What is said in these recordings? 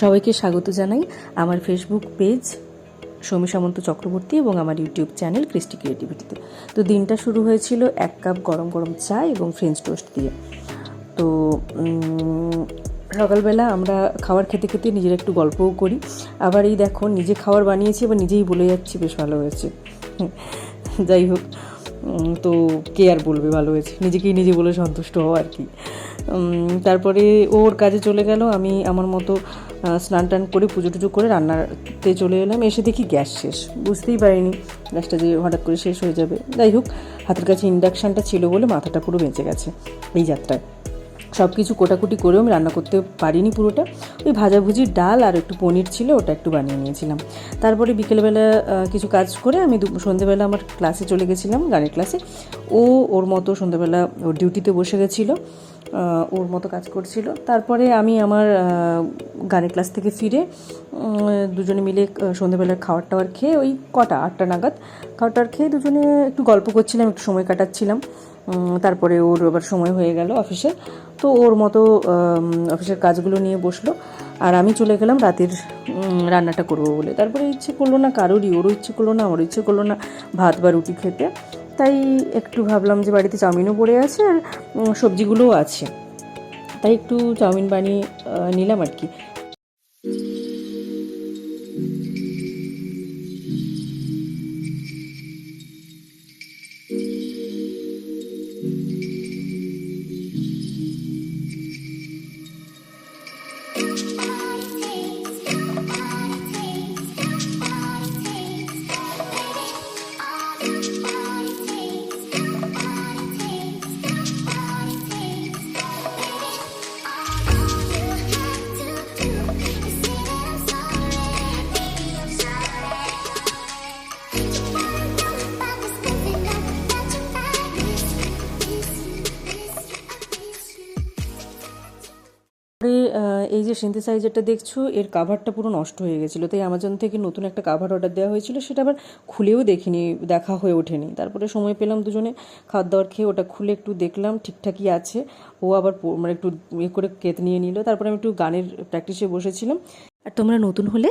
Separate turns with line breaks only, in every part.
সবাইকে স্বাগত জানাই আমার ফেসবুক পেজ সৌমি সামন্ত চক্রবর্তী এবং আমার ইউটিউব চ্যানেল ক্রিস্টি ক্রিয়েটিভিটিতে তো। দিনটা শুরু হয়েছিল এক কাপ গরম গরম চা এবং ফ্রেঞ্চ টোস্ট দিয়ে। তো সকালবেলা আমরা খাবার খেতে খেতে নিজের একটু গল্পও করি। আবার এই দেখো নিজে খাবার বানিয়েছি এবার নিজেই বলে যাচ্ছি, বেশ ভালো হয়েছে। যাই হোক তো কে আর বলবে ভালো হয়েছে? নিজেকেই নিজে বলে সন্তুষ্ট হওয়া আর কি। তারপরে ওর কাজে চলে গেল, আমি আমার মতো স্নান টান করে পুজো টুজো করে রান্নাতে চলে এলাম। এসে দেখি গ্যাস শেষ, বুঝতেই পারিনি গ্যাসটা যে হঠাৎ করে শেষ হয়ে যাবে। যাই হোক, হাতের কাছে ইন্ডাকশানটা ছিল বলে মাথাটা পুরো বেঁচে গেছে এই যাত্রায়। সব কিছু কোটাকুটি করেও আমি রান্না করতে পারিনি পুরোটা। ওই ভাজাভুজি ডাল আর একটু পনির ছিল, ওটা একটু বানিয়ে নিয়েছিলাম। তারপরে বিকেলবেলা কিছু কাজ করে আমি সন্ধেবেলা আমার ক্লাসে চলে গেছিলাম, গানের ক্লাসে। ও ওর মতো সন্ধ্যেবেলা ওর ডিউটিতে বসে গেছিল। ওর মতো কাজ করছিল। তারপরে আমি আমার গানের ক্লাস থেকে ফিরে দুজনে মিলে সন্ধেবেলার খাবার টাওয়ার খেয়ে ওই কটা, আটটা নাগাদ খাবার টাওয়ার খেয়ে দুজনে একটু গল্প করছিলাম, একটু সময় কাটাচ্ছিলাম। তারপরে ওর আবার সময় হয়ে গেল অফিসে। তো ওর মতো অফিসের কাজগুলো নিয়ে বসল। আর আমি চলে গেলাম রাতের রান্নাটা করব বলে। তারপরে ইচ্ছে করল না কারোরই, ওরও ইচ্ছে করল না, আমারও ইচ্ছে করল না ভাত বা রুটি খেতে। তাই একটু ভাবলাম যে বাড়িতে চাউমিনও পড়ে আছে আর সবজিগুলোও আছে। তাই একটু চাউমিন বানিয়ে নিলাম আর কি। পরে এই যে সিনথেসাইজারটা দেখছ, এর কাভারটা পুরো নষ্ট হয়ে গেছিল। তাই অ্যামাজন থেকে নতুন একটা কাভার অর্ডার দেওয়া হয়েছিল, সেটা আবার খুলেও দেখিনি, দেখা হয়ে ওঠেনি। তারপরে সময় পেলাম দুজনে খাবার দাবার খেয়ে, ওটা খুলে একটু দেখলাম, ঠিকঠাকই আছে। ও আবার মানে একটু ইয়ে করে কেত নিয়ে নিল। তারপরে আমি একটু গানের প্র্যাকটিসে বসেছিলাম। আর তোমরা নতুন হলে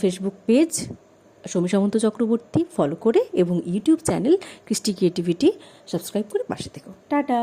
Facebook page Sami Samanta Chakraborty follow করে এবং YouTube channel Kristi creativity subscribe করে পাশে থেকো। টাটা!